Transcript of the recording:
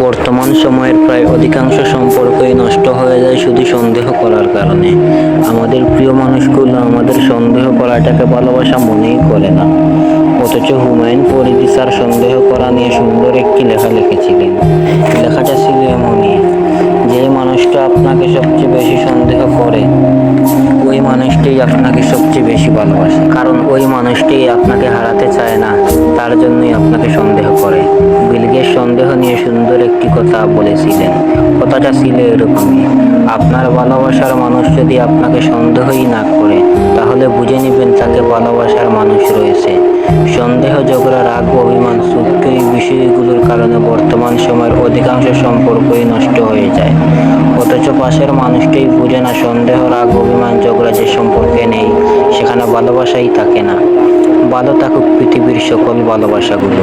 বর্তমান সময়ের প্রায় অধিকাংশ সম্পর্কই নষ্ট হয়ে যায় শুধু সন্দেহ করার কারণে। আমাদের প্রিয় মানুষগুলো আমাদের সন্দেহ করাটাকে ভালোবাসা মনেই করে না। অথচ হুমায়ুন ফরিদি স্যার সন্দেহ করা নিয়ে সুন্দর একটি লেখা লিখেছিলেন। লেখাটা ছিল এমনই, যে মানুষটা আপনাকে সবচেয়ে বেশি সন্দেহ করে, ওই মানুষটাই আপনাকে সবচেয়ে বেশি ভালোবাসে। কারণ ওই মানুষটি আপনাকে হারাতে চায় না, তার জন্যই আপনাকে সন্দেহ সুন্দর একটি কথা বলেছিলেন। কথাটা ছিল এরকমই, আপনার ভালোবাসার মানুষ যদি আপনাকে সন্দেহই না করে, তাহলে বুঝে নেবেন তাকে ভালোবাসার মানুষ রয়েছে। সন্দেহ, ঝগড়া, রাগ অভিমান সুখ এই বিষয়গুলোর কারণে বর্তমান সময়ের অধিকাংশ সম্পর্কই নষ্ট হয়ে যায়। অথচ পাশের মানুষটাই বুঝে না সন্দেহ, রাগ, অভিমান, ঝগড়া যে সম্পর্কে নেই, সেখানে ভালোবাসাই থাকে না। ভালো থাকুক পৃথিবীর সকল ভালোবাসাগুলো।